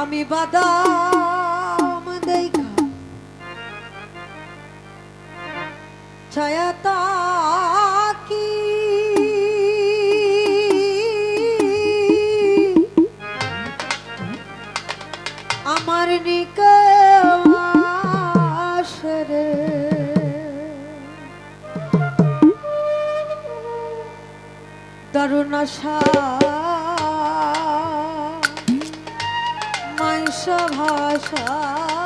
আমি বাদাম দেখা ছায়াতা কি আমার নিকা দারুণ আশা। ভাষা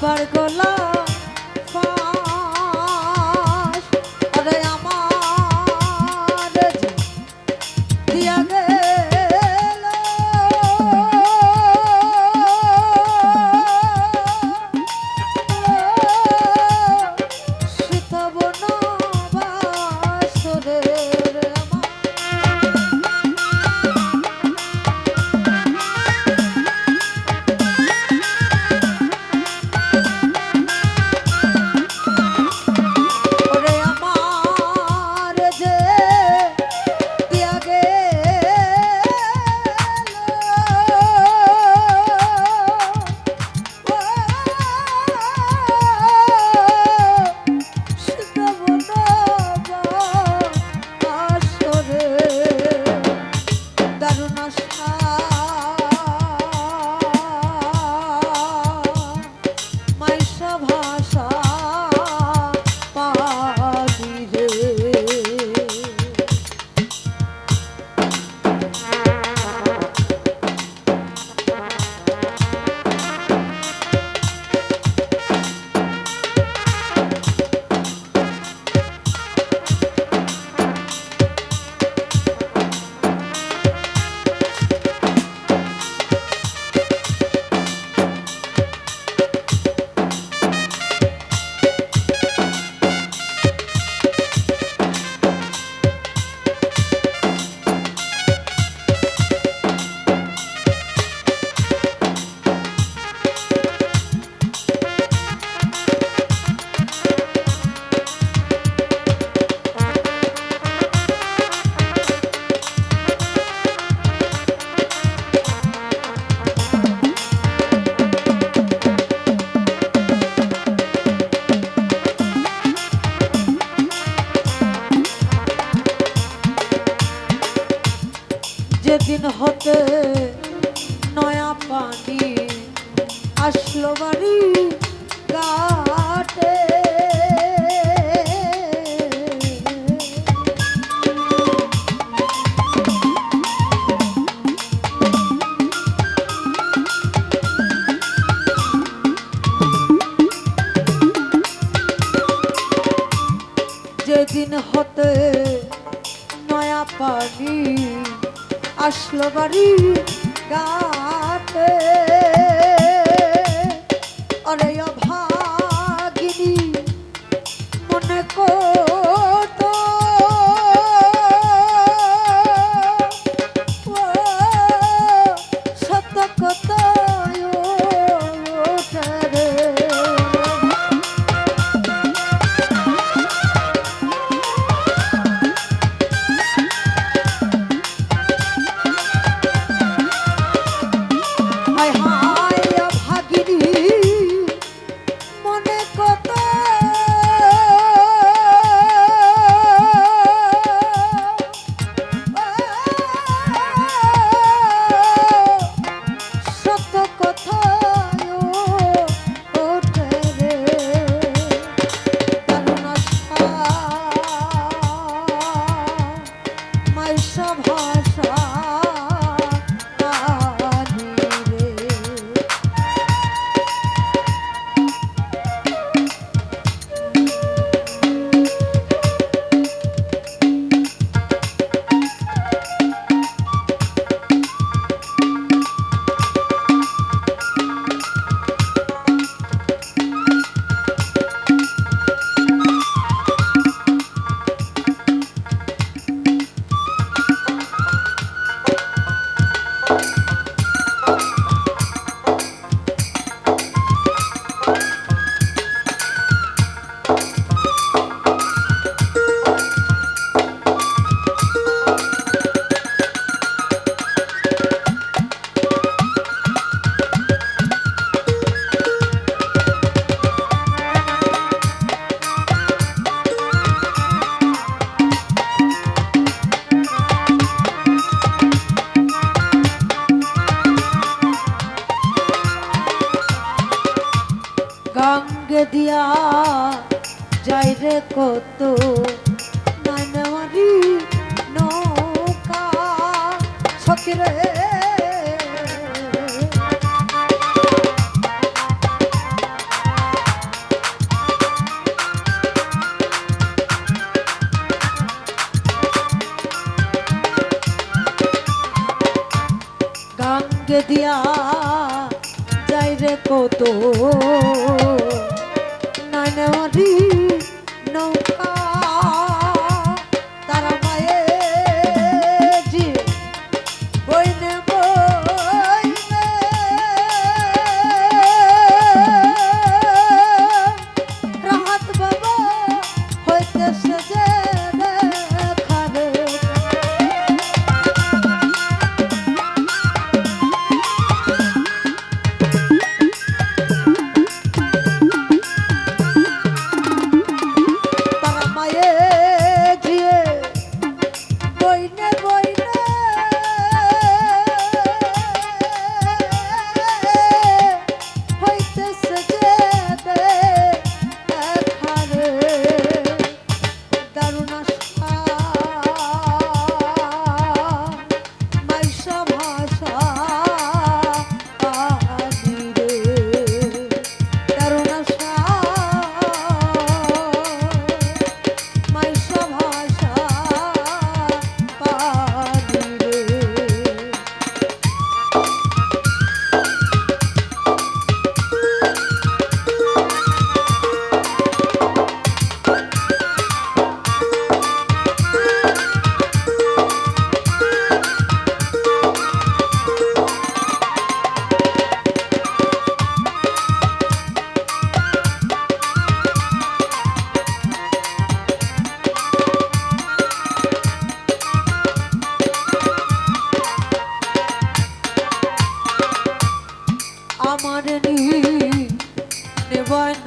particular হতে নয়া পানি আসলো মানে আসলো বাড়ি গা kot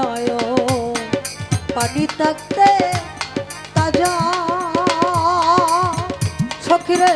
নয় পানি থাকতে তাজা সখিরে